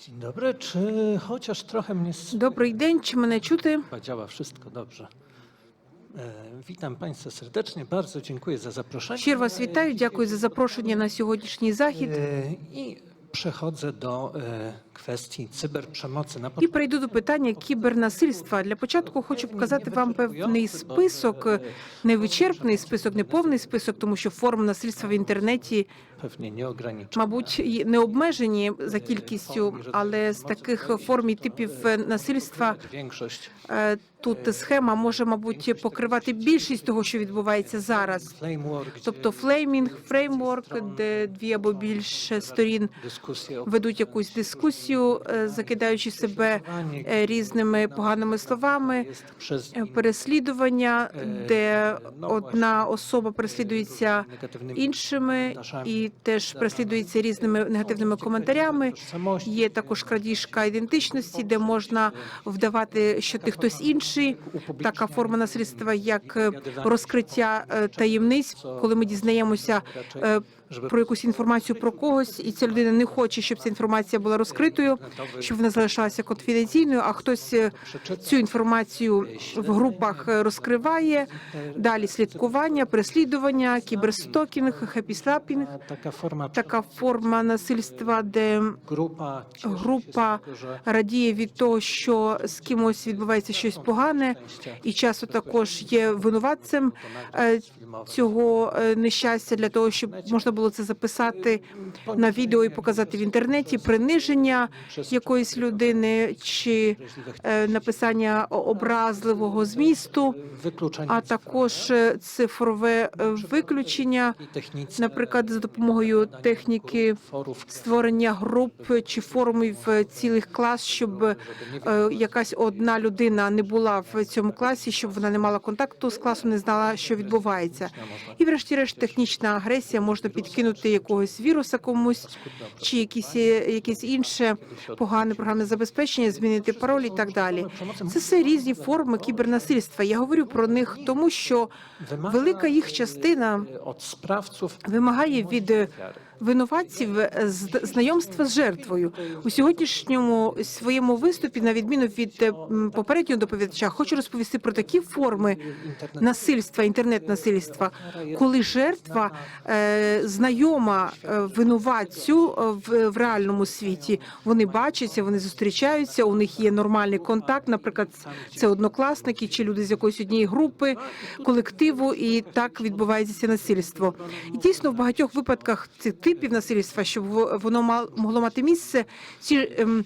Dzień dobry, czy chociaż trochę mnie słychać? Добрий день, чи мене чути? Działa wszystko dobrze. E, witam Państwa serdecznie, bardzo dziękuję za zaproszenie. Щиро вас вітаю. Дякую за запрошення на сьогоднішній захід. E, I przechodzę do e, kwestii cyberprzemocy. І перейду до питання кібернасильства. Для початку хочу показати вам певний список, невичерпний список, неповний список, тому що форм насильства в інтернеті, мабуть, не обмежені за кількістю, але з таких форм і типів насильства е, тут схема може, мабуть, покривати більшість того, що відбувається зараз. Тобто флеймінг, фреймворк, де дві або більше сторін ведуть якусь дискусію, е, закидаючи себе е, різними поганими словами, переслідування, де одна особа переслідується іншими і теж переслідується різними негативними коментарями. Є також крадіжка ідентичності, де можна вдавати, що ти хтось інший. Така форма насильства, як е, розкриття таємниць, коли ми дізнаємося про якусь інформацію про когось, і ця людина не хоче, щоб ця інформація була розкритою, щоб вона залишалася конфіденційною. А хтось е, цю інформацію в групах е, розкриває. Далі слідкування, переслідування, кіберстокінг, хепіслапінг. Така форма насильства, де група радіє від того, що з кимось відбувається щось погане, і часто також є винуватцем е, цього е, нещастя для того, щоб можна було це записати на відео і показати в інтернеті приниження якоїсь людини чи е, написання образливого змісту, а також е, цифрове виключення, наприклад, за допомогою техніки створення груп чи форумів цілих клас, щоб якась одна людина не була в цьому класі, щоб вона не мала контакту з класом, не знала, що відбувається. І, врешті-решт, технічна агресія можна підкинути якогось віруса комусь, чи якісь якісь інше погане програмне забезпечення, змінити пароль і так далі. Це все різні форми кібернасильства. Я говорю про них, тому що велика їх частина вимагає від е, винуватців е, знайомства з жертвою у сьогоднішньому своєму виступі, на відміну від е, попереднього доповідача, хочу розповісти про такі форми насильства, інтернет-насильства, коли жертва е, знайома винуватцю в, реальному світі. Вони бачаться, вони зустрічаються. У них є нормальний контакт. Наприклад, це однокласники чи люди з якоїсь однієї групи, колективу, і так відбувається насильство. І дійсно в багатьох випадках цих типів насильства, щоб во- воно могло мати місце, ці ем,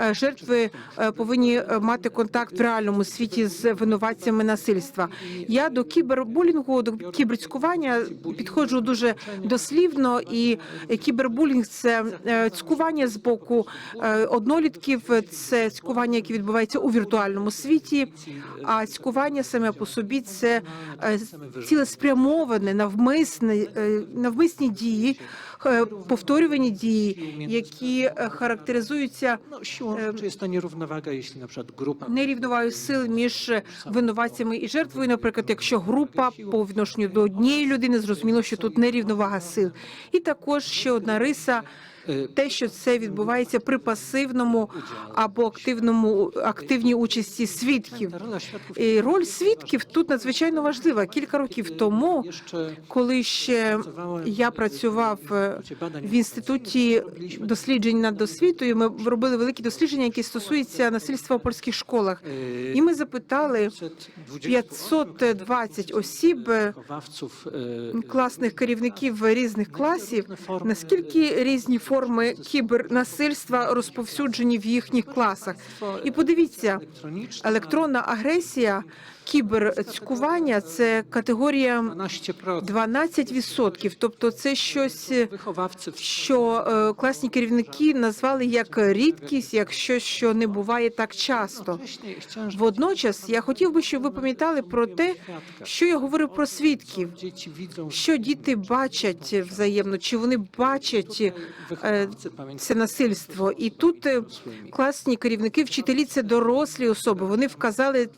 е, жертви е, повинні е, мати контакт в реальному світі з винуватцями насильства. Я до кібербулінгу, до кіберцькування підходжу дуже дослівно, і кібербулінг це цькування з боку однолітків, це цькування, яке відбувається у віртуальному світі. А цькування саме по собі це цілеспрямоване, навмисне, навмисні дії, е, повторювані дії, які е, характеризуються na przykład нерівновагою сил між винуватцями і жертвою. Наприклад, якщо група по відношенню до однієї людини, зрозуміло, що тут нерівновага сил. І також ще одна риса. E, Те, що це відбувається при пасивному або активному активній участі свідків, і роль свідків тут надзвичайно важлива. Кілька років тому, коли ще я працював е, в інституті досліджень над освітою, ми робили великі дослідження, які стосуються насильства у польських школах. І ми запитали 520 520 осіб, е, класних керівників різних класів, наскільки різні форми кібернасильства розповсюджені в їхніх класах. І подивіться, електронна агресія, кіберцькування це категорія 12%. 12%. Тобто це щось. е, що е, класні керівники назвали як рідкість, як щось, що не буває так часто. Водночас я хотів би, щоб ви пам'ятали про те, що я говорив про свідків, що діти бачать взаємно, чи вони бачать е, це насильство. І тут класні керівники, вчителі це дорослі особи. Вони вказали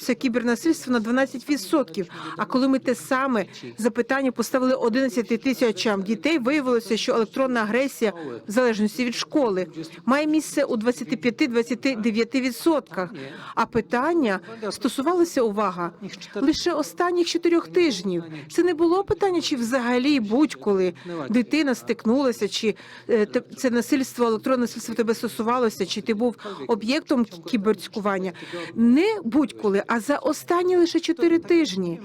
це кібернасильство насильство на 12%. А коли ми те саме запитання поставили 11 тисячам дітей, виявилося, що електронна агресія в залежності від школи має місце у 25-29%. А питання стосувалося увага лише останніх чотирьох тижнів. Це не було питання, чи взагалі будь-коли дитина стикнулася, чи е, це насильство, електронне насильство тебе стосувалося, чи ти був об'єктом кіберцькування. Не будь-коли, а за останні лише чотири тижні.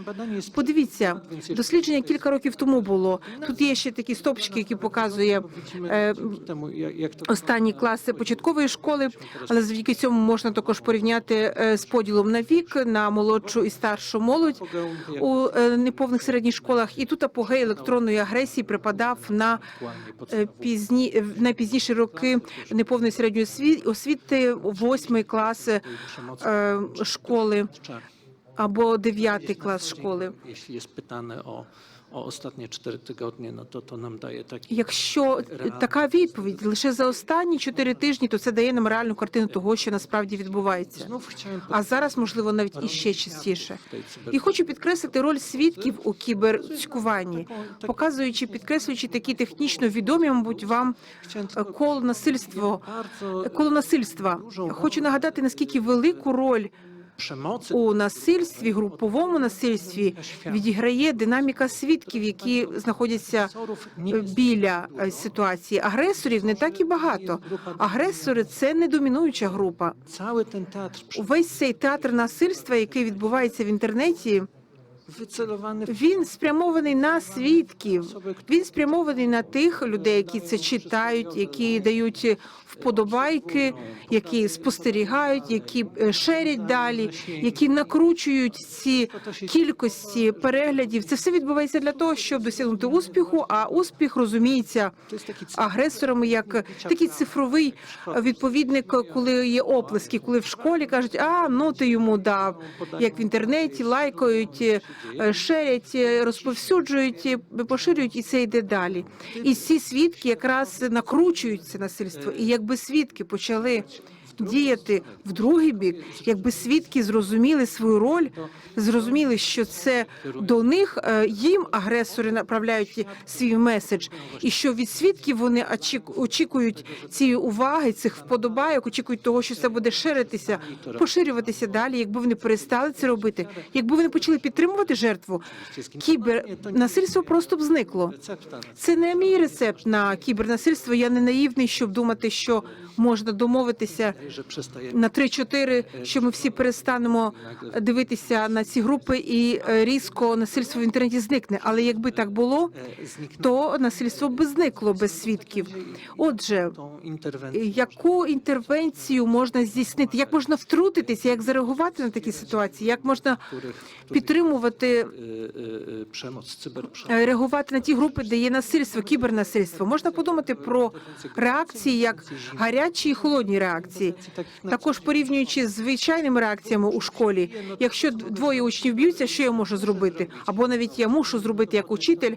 Подивіться, дослідження кілька років тому було. Тут є ще такі стопчики, які показує е, останні класи початкової школи, але завдяки цьому можна також порівняти е, з поділом на вік на молодшу і старшу молодь у е, неповних середніх школах. І тут апогей електронної агресії припадав на е, пізні в найпізніші роки неповної середньої осві- освіти, восьмий клас школи або дев'ятий клас школи. Jest pytane o, o ostatnie cztery tygodnie, no to to nam Якщо така відповідь лише за останні чотири тижні, то це дає нам реальну картину того, що насправді відбувається. А зараз, можливо, навіть іще частіше. І хочу підкреслити роль свідків у кіберцькуванні, показуючи, підкреслюючи такі технічно відомі, мабуть, вам е, коло насильство, коло насильства. Хочу нагадати, наскільки велику роль у насильстві, груповому насильстві відіграє динаміка свідків, які знаходяться біля е, ситуації. Агресорів не так і багато. Агресори це не домінуюча група. Увесь цей театр насильства, який відбувається в інтернеті, він спрямований на свідків. Він спрямований на тих людей, які це читають, які дають вподобайки, які спостерігають, які е, шерять далі, які накручують ці кількості переглядів. Це все відбувається для того, щоб досягнути успіху. А успіх розуміється агресорами як такий цифровий відповідник, коли є оплески, коли в школі кажуть, а ну ти йому дав, як в інтернеті лайкають, е, шерять, е, розповсюджують, поширюють, і це йде далі. І ці свідки якраз накручують це насильство. І якби свідки почали діяти в другий бік, якби свідки зрозуміли свою роль, зрозуміли, що це до них е, їм агресори направляють свій меседж, і що від свідків вони очік- очікують цієї уваги, цих вподобайок, очікують того, що це буде ширитися, поширюватися далі. Якби вони перестали це робити, якби вони почали підтримувати жертву, кібернасильство просто б зникло. Це не мій рецепт на кібернасильство. Я не наївний, щоб думати, що можна домовитися на 3-4, що ми всі перестанемо дивитися на ці групи і е, різко насильство в інтернеті зникне. Але якби так було, то насильство би зникло без свідків. Отже, яку інтервенцію можна здійснити? Як можна втрутитися? Як зареагувати на такі ситуації? Як можна підтримувати? cyberprzemoc. е, Реагувати на ті групи, де є насильство, кібернасильство, можна подумати про реакції як гарячі і холодні реакції. Також порівнюючи з звичайними реакціями у школі, якщо двоє учнів б'ються, що я можу зробити? Або навіть я мушу зробити як учитель,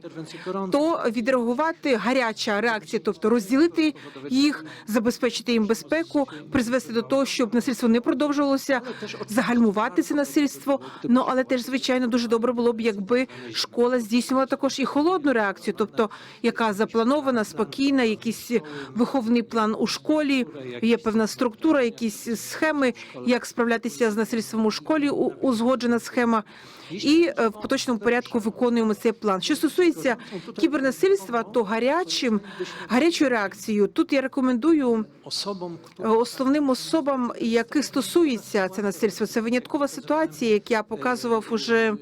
то відреагувати гаряча реакція, тобто розділити їх, забезпечити їм безпеку, призвести до того, щоб насильство не продовжувалося, загальмувати це насильство. Ну але теж звичайно дуже добре було б, якби школа здійснювала також і холодну реакцію, тобто яка запланована, спокійна, якийсь виховний план у школі, є певна структура, якісь схеми, як справлятися з насильством у школі, узгоджена схема. І е, в поточному порядку виконуємо цей план. Що стосується кібернасильства, то гарячим гарячою реакцією тут я рекомендую Osobom, е, основним особам, яких стосується це насильство. Це виняткова ситуація, як я показував уже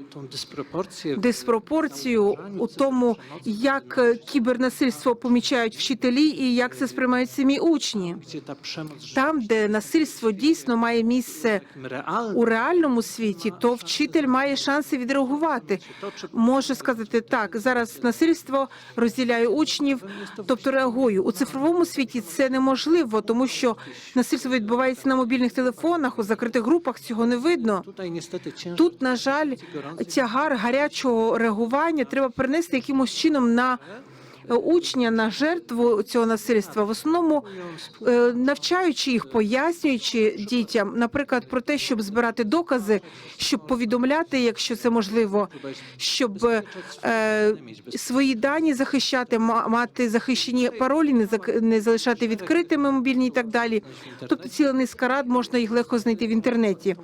диспропорцію у тому, як кібернасильство помічають вчителі і як це сприймають самі учні. Там, де насильство дійсно має місце у реальному світі, то вчитель має шанси відреагувати. Може сказати так, зараз насильство розділяє учнів, тобто реагую. У цифровому світі це неможливо, тому що насильство відбувається на мобільних телефонах, у закритих групах цього не видно. Тут, на жаль, тягар гарячого реагування треба перенести якимось чином на учня на жертву цього насильства, в основному е, навчаючи їх, пояснюючи дітям, наприклад, про те, щоб збирати докази, щоб повідомляти, якщо це можливо, щоб е, свої дані захищати, ма- мати захищені паролі, не не залишати відкритими мобільні і так далі. Тобто ціла низка рад можна їх легко знайти в інтернеті.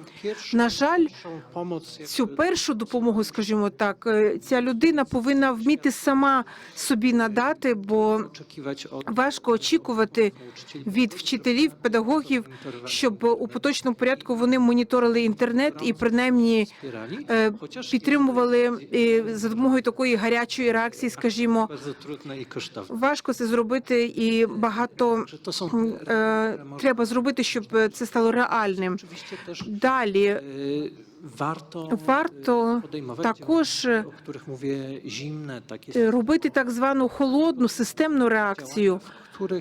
На жаль, цю першу допомогу, скажімо так, е, ця людина повинна вміти сама собі надати, бо oczekiwać важко очікувати від вчителів, педагогів, щоб у поточному порядку вони моніторили інтернет і принаймні е, підтримували е, за допомогою такої гарячої реакції, скажімо. Важко це зробити, і багато е, треба зробити, щоб це стало реальним. Далі варто e, також е, робити так звану холодну системну реакцію.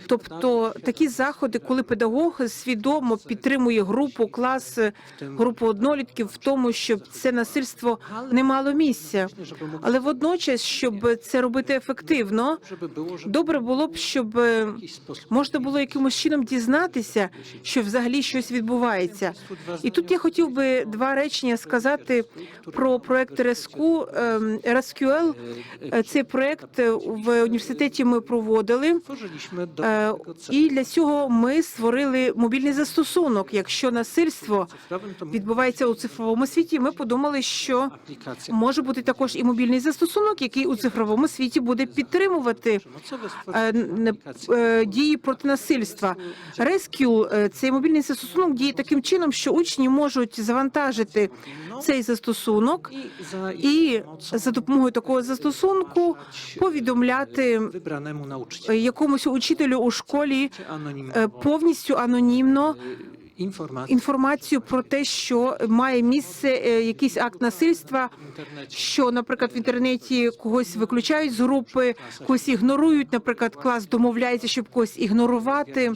Тобто такі заходи, коли педагог свідомо підтримує групу, клас, групу однолітків в тому, щоб це насильство не мало місця. Але водночас, щоб це робити ефективно, добре було б, щоб е, можна було якимось чином дізнатися, що взагалі щось відбувається. І тут я хотів би два речення сказати про проект. Ем, RSQL. Е, Цей проект е, в університеті ми проводили. Е. І для цього ми створили мобільний застосунок. Якщо насильство відбувається у цифровому світі, ми подумали, що може бути також і мобільний застосунок, який у цифровому світі буде підтримувати е, е, дії проти насильства. Rescue – цей мобільний застосунок діє таким чином, що учні можуть завантажити цей застосунок і за допомогою такого застосунку повідомляти якомусь учителю у школі е, повністю анонімно e, інформацію про те, що має місце е, якийсь акт насильства, що, наприклад, в інтернеті когось виключають з групи, когось ігнорують. Наприклад, клас домовляється, щоб когось ігнорувати,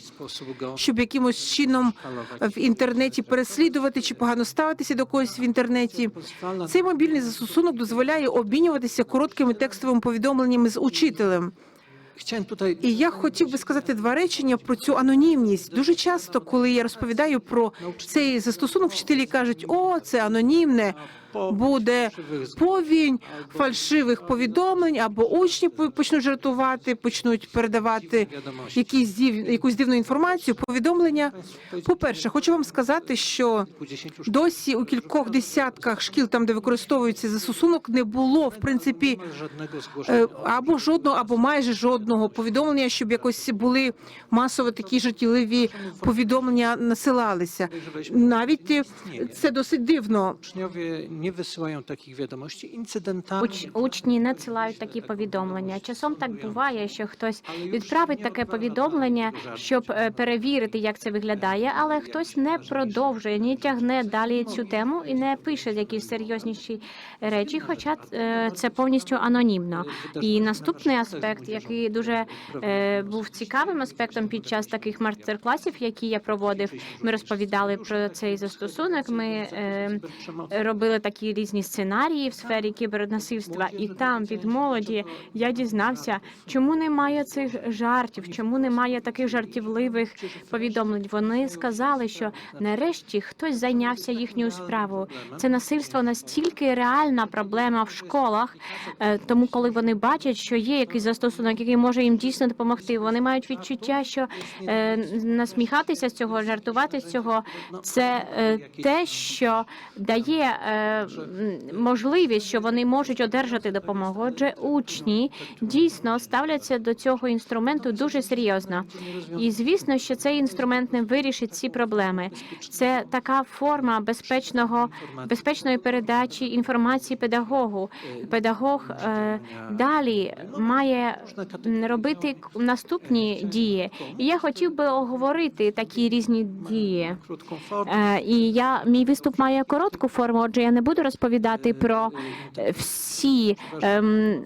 щоб якимось чином в інтернеті переслідувати чи погано ставитися до когось в інтернеті. Цей мобільний застосунок дозволяє обмінюватися короткими текстовими повідомленнями з учителем. І я хотів би сказати два речення про цю анонімність. Дуже часто, коли я розповідаю про цей застосунок, вчителі кажуть: о, це анонімне. Буде повінь фальшивих повідомлень, або учні по- почнуть жартувати, почнуть передавати якісь див... якусь дивну інформацію. Повідомлення. По перше, хочу вам сказати, що досі у кількох десятках шкіл, там де використовується застосунок, не було в принципі Е, або жодного, або майже жодного повідомлення, щоб якось були масово такі жартівливі повідомлення насилалися. Навіть це досить дивно. Nie wysyłają takich wiadomości incydentami. Уч, учні надсилають такі повідомлення. Часом так буває, що хтось відправить таке повідомлення, щоб е, перевірити, як це виглядає, але хтось не продовжує, не тягне далі цю тему і не пише якісь серйозніші речі, хоча е, це повністю анонімно. І наступний аспект, який дуже е, був цікавим аспектом під час таких майстер-класів, які я проводив, ми розповідали про цей застосунок. Ми е, робили такі різні сценарії в сфері кібернасильства, і там від молоді я дізнався, чому немає цих жартів, чому немає таких жартівливих повідомлень. Вони сказали, що нарешті хтось зайнявся їхньою справою. Це насильство настільки реальна проблема в школах, е, тому коли вони бачать, що є якийсь застосунок, який може їм дійсно допомогти, вони мають відчуття, що е, насміхатися з цього, жартувати з цього, це е, те, що дає можливість, що вони можуть одержати допомогу. Отже, учні дійсно ставляться до цього інструменту дуже серйозно. І звісно, що цей інструмент не вирішить ці проблеми. Це така форма безпечного безпечної передачі інформації педагогу. Педагог е, далі має робити наступні дії. І я хотів би оговорити такі різні дії. Е, і я мій виступ має коротку форму. Отже, я не буду розповідати про е, всі ем,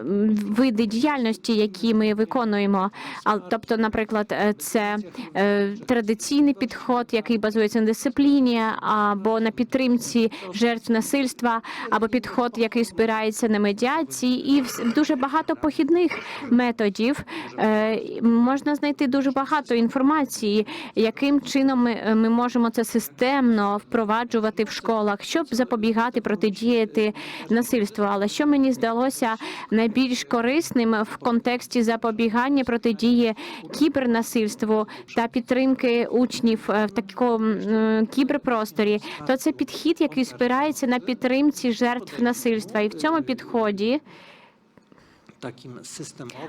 ем, види діяльності, які ми виконуємо. А тобто, наприклад, е, це е, традиційний підход, який базується на дисципліні, або на підтримці жертв насильства, або підход, який спирається на медіації, і дуже багато похідних методів. Е, Можна знайти дуже багато інформації, яким чином ми, ми можемо це системно впроваджувати в школах, щоб запобігати протидіяти насильству. Але що мені здалося найбільш корисним в контексті запобігання протидії кібернасильству та підтримки учнів е, в такому кіберпросторі, то це підхід, який спирається на підтримці жертв насильства, і в цьому підході.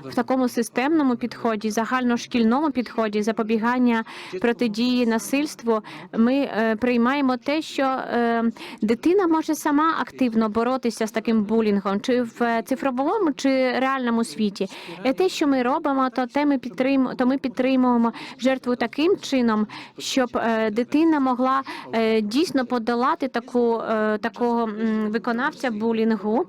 В такому системному підході, загальношкільному підході запобігання протидії насильству, ми е, приймаємо те, що е, дитина може сама активно боротися з таким булінгом, чи в цифровому, чи реальному світі. І те, що ми робимо, то те ми підтримуємо, то ми підтримуємо жертву таким чином, щоб е, дитина могла е, дійсно подолати таку е, такого виконавця булінгу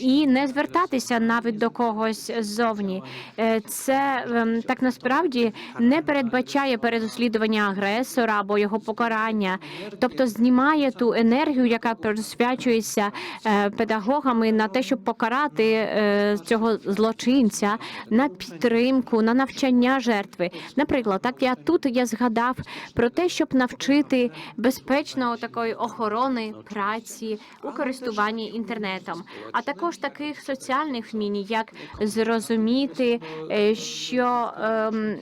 і не звертатися навіть до когось ззовні. Е, Це ем, так насправді не передбачає переслідування агресора або його покарання, тобто знімає ту енергію, яка присвячується е, педагогами на те, щоб покарати е, цього злочинця, на підтримку, на навчання жертви. Наприклад, так я тут я згадав про те, щоб навчити безпечного такої охорони праці у користуванні інтернетом, а також таких соціальних вмінь, як зрозуміти, е, що ем,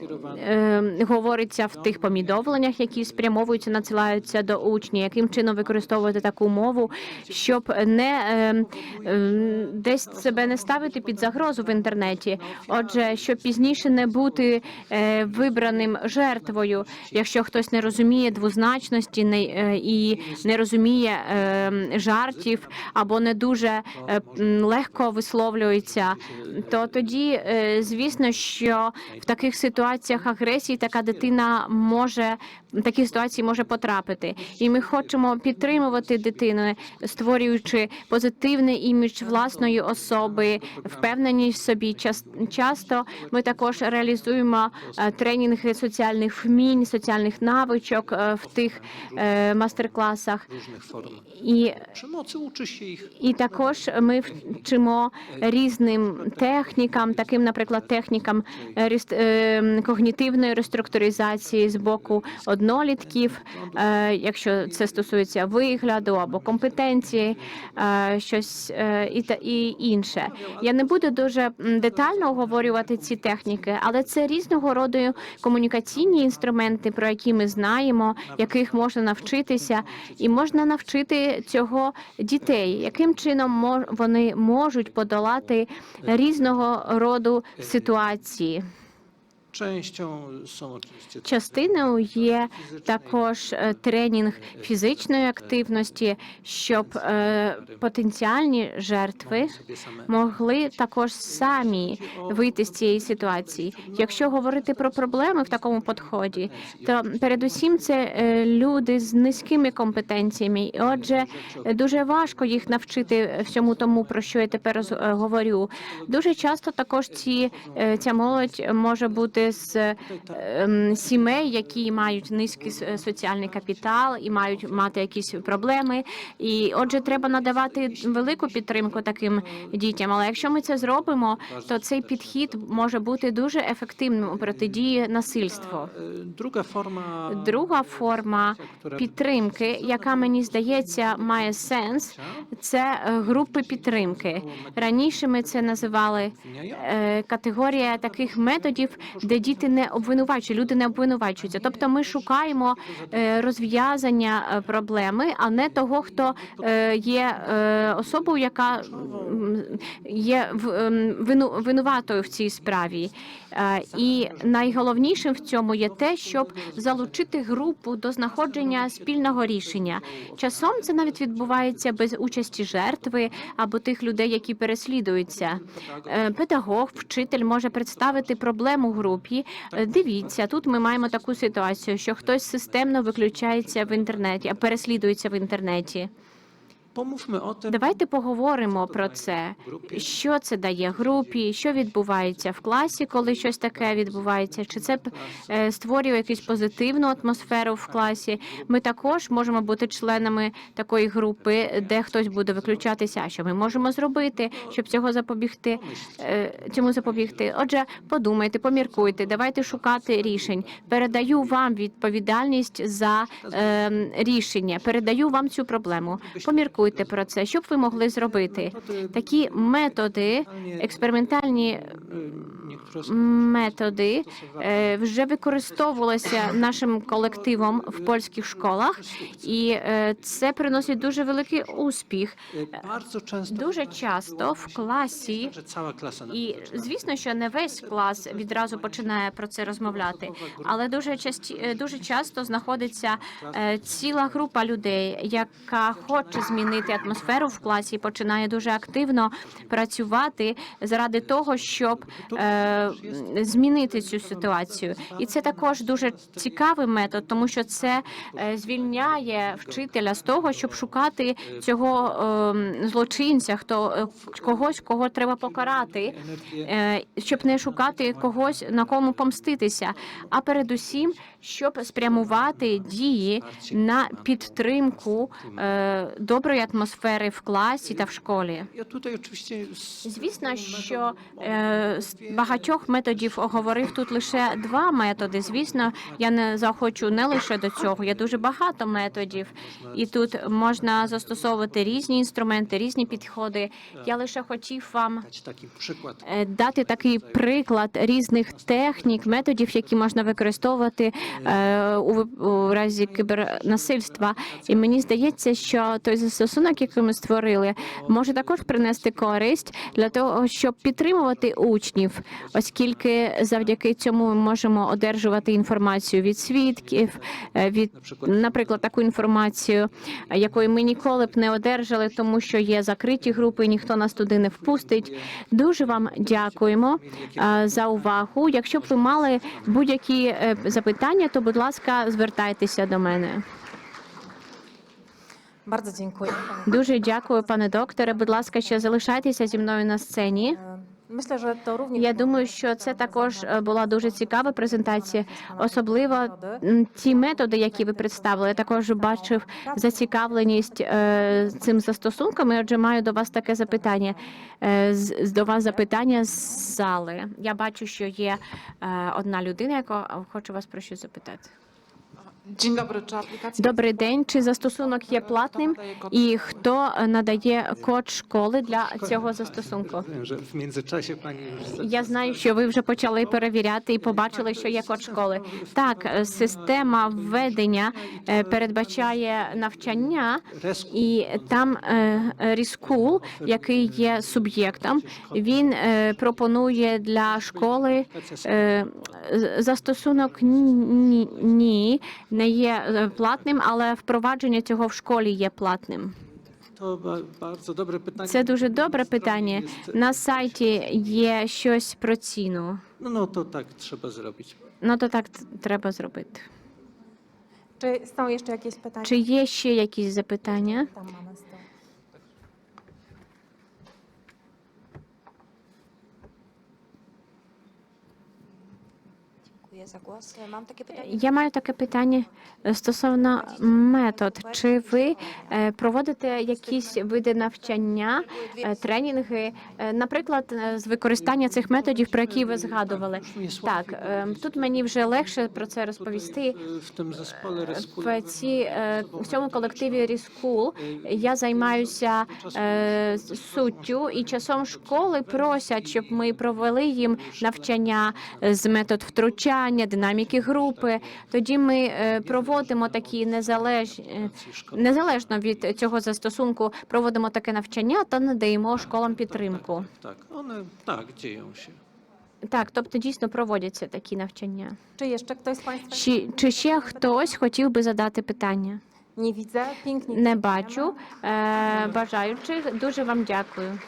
ем, говориться в тих повідомленнях, які спрямовуються, надсилаються до учнів, яким чином використовувати таку мову, щоб не ем, ем, десь себе не ставити під загрозу в інтернеті. Отже, щоб пізніше не бути е, вибраним жертвою, якщо хтось не розуміє двозначності не, е, і не розуміє е, жартів або не дуже е, легко висловлюється, то тоді, е, звісно, що в таких ситуаціях агресії така дитина може в такі ситуації може потрапити. І ми хочемо підтримувати дитину, створюючи позитивний імідж власної особи, впевненість в собі. Час- Часто ми також реалізуємо е, тренінги соціальних вмінь, соціальних навичок е, в тих мастер-класах. І і також ми вчимо різним технікам, таким, наприклад, технікам рест- е, когнітивної реструктуризації з боку однолітків, е, якщо це стосується вигляду або компетенції, е, щось е, і та інше. Я не буду дуже детально оговорювати ці техніки, але це різного роду комунікаційні інструменти, про які ми знаємо, яких можна навчитися, і можна навчити цього дітей, яким чином вони можуть подолати різного роду ситуації. Частиною є також е, тренінг фізичної активності, щоб е, потенціальні жертви могли також самі вийти з цієї ситуації. Якщо говорити про проблеми в такому підході, то передусім це е, люди з низькими компетенціями. І отже, е, дуже важко їх навчити всьому тому, про що я тепер е, говорю. Дуже часто також ці е, ця молодь може бути з ем, сімей, які мають низький соціальний капітал і мають мати якісь проблеми. І отже, треба надавати велику підтримку таким дітям. Але якщо ми це зробимо, то цей підхід може бути дуже ефективним у протидії насильству. E, Druga forma Друга форма підтримки, яка мені здається має сенс, це е, групи підтримки. Раніше ми це називали е, категорія таких методів, де діти не обвинувачують, люди не обвинувачуються. Тобто ми шукаємо е, розв'язання е, проблеми, а не того, хто е, є особою, яка є ем, винуватою в цій справі. І найголовнішим в цьому є те, щоб залучити групу до знаходження спільного рішення. Часом це навіть відбувається без участі жертви або тих людей, які переслідуються. Педагог, вчитель може представити проблему групі. Е, Дивіться, тут ми маємо таку ситуацію, що хтось системно виключається в інтернеті, а переслідується в інтернеті. Давайте поговоримо про це. Що це дає групі, що відбувається в класі, коли щось таке відбувається? Чи це е, створює якусь позитивну атмосферу в класі? Ми також можемо бути членами такої групи, де хтось буде виключатися. А що ми можемо зробити, щоб цього запобігти? е, Цьому запобігти? Отже, подумайте, поміркуйте, давайте шукати рішень. Передаю вам відповідальність за е, рішення. Передаю вам цю проблему. Поміркуйте про це. Що б ви могли зробити? Такі методи, експериментальні методи е, вже використовувалися нашим колективом в польських школах, і е, це приносить дуже великий успіх. Często Дуже часто в класі, і звісно, що не весь клас відразу починає про це розмовляти, але дуже часті, е, дуже часто знаходиться е, ціла група людей, яка хоче змінити атмосферу в класі, і починає дуже активно працювати заради того, щоб е, змінити цю ситуацію. І це також дуже цікавий метод, тому що це е, звільняє вчителя з того, щоб шукати цього е, злочинця, хто е, когось, кого треба покарати, е, щоб не шукати когось на кому помститися, а передусім, щоб спрямувати дії на підтримку е, доброї атмосфери в класі та в школі. Звісно, що е, з багатьох методів оговорив тут лише два методи. Звісно, я не захочу не лише до цього. Є дуже багато методів, і тут можна застосовувати різні інструменти, різні підходи. Я лише хотів вам е, дати такий приклад різних технік, методів, які можна використовувати е, у, разі кібернасильства. І мені здається, що той застосунок, який ми створили, може також принести користь для того, щоб підтримувати учнів, оскільки завдяки цьому ми можемо одержувати інформацію від свідків, е, від наприклад, таку інформацію, е, якої ми ніколи б не одержали, тому що є закриті групи, і ніхто нас туди не впустить. Дуже вам дякуємо е, за увагу. Якщо б ви мали будь-які е, запитання, то будь ласка, звертайтеся до мене. Дуже дякую, пане докторе. Будь ласка, ще залишайтеся зі мною на сцені. Я думаю, що це також е, була дуже цікава презентація, особливо ті методи, які ви представили. Я також бачив зацікавленість е, цим застосунком. І, Отже, маю до вас таке запитання. Е, До вас запитання з зали. Я бачу, що є одна людина, яка хоче вас про щось запитати. Добрий день. Чи застосунок є платним? І хто е, надає код школи для цього застосунку? Я знаю, що ви вже почали перевіряти і побачили, що є код школи. Так, е, система введення е, передбачає навчання, і там Ріскул, який є суб'єктом, він е, пропонує для школи е, з- застосунок ні, ні, не є е, платним, але впровадження цього в школі є платним. Це дуже добре питання. На сайті є щось про ціну. Ну то так треба зробити. Ну то так треба зробити. Чи є ще якісь запитання? Я маю таке питання е, стосовно метод. Чи ви е, проводите якісь види навчання, е, тренінги, е, наприклад, е, з використання цих методів, про які ви згадували? Так, е, тут мені вже легше про це розповісти. В ці е, в цьому колективі Ріскул я займаюся е, суттю, і часом школи просять, щоб ми провели їм навчання з метод втручання, динаміки групи. Тоді ми е, проводимо такі незалежні. Незалежно від цього застосунку проводимо таке навчання та надаємо школам підтримку. Tak, one tak dzieją. Так, тобто дійсно проводяться такі навчання. Jeszcze ktoś z Państwa? Чи, чи ще хтось хотів би задати питання? Pięknie. Не бачу е, бажаючих. Дуже вам дякую.